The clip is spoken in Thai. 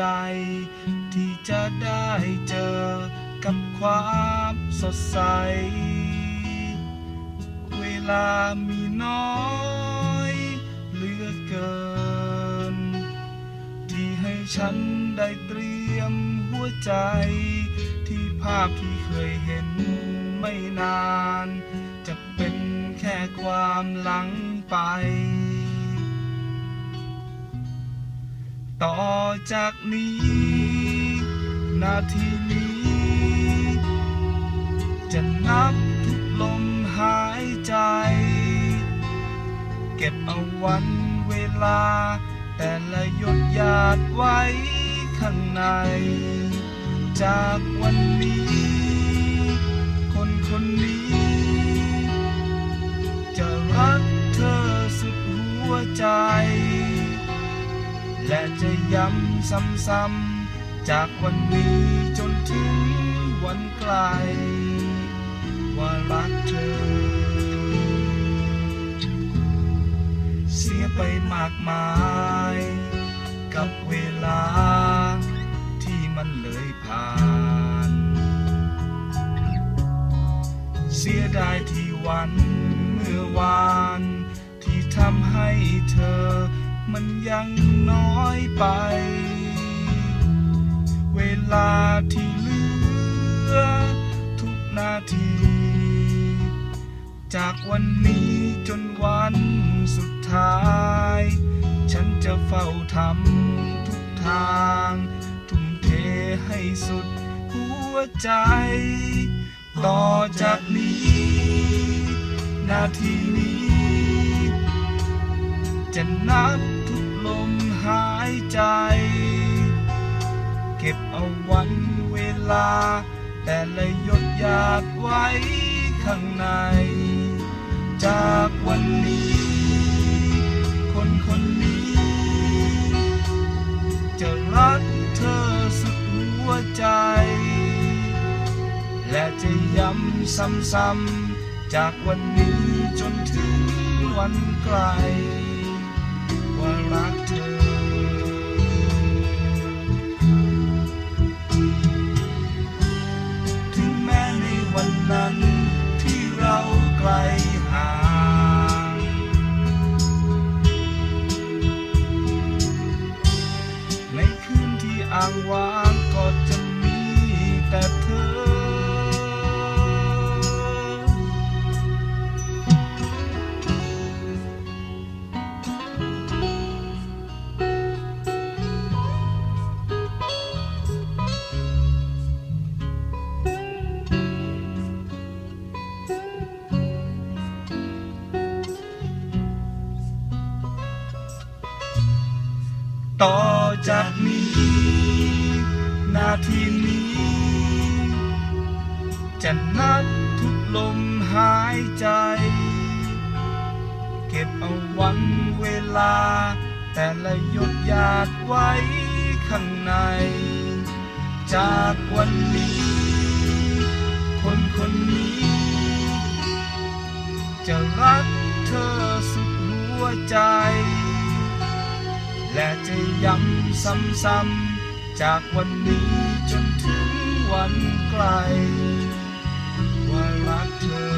ใจที่จะได้เจอกับความสดใส เวลามีน้อยเหลือเกิน ที่ให้ฉันได้เตรียมหัวใจ ที่ภาพที่เคยเห็นไม่นาน จะเป็นแค่ความหลังไป ต่อจากนี้ นาทีนี้ จะนับทุกลมหายใจ เก็บเอาวันเวลา แต่ละหยดหยาดไว้ข้างใน จากวันนี้ คนคนนี้ ย้ำซ้ำๆจากวันนี้จนถึงวันไกล ว่ารักเธอ เสียไปมากมาย กับเวลาที่มันเลยผ่าน เสียดายที่วันเมื่อวานที่ทำให้เธอ น้อยไป เวลาที่เหลือ ทุกนาที จากวันนี้จนวันสุดท้าย ฉันจะเฝ้าทำทุกทาง ทุ่มเทให้สุดหัวใจ ต่อจากนี้ นาทีนี้จะนับายใจ เก็บเอาวันเวลา แต่ละหยดหยาดไว้ข้างใน จากวันนี้ คนคนนี้ จะรักเธอสุดหัวใจ และจะย้ำซ้ำๆจากวันนี้จนถึงวันไกล วันนั้นที่เราไกลห่างในคืนที่อ่างว่างก็จะมีแต่ ต่อจากนี้ นาทีนี้ จะนับทุกลมหายใจ เก็บเอาวันเวลา แต่ละหยดหยาดไว้ข้างใน จากวันนี้ คนคนนี้ จะรักเธอสุดหัวใจ แต่จะย้ำซ้ำๆ จากวันนี้จนถึงวันไกล ว่ารักเธอ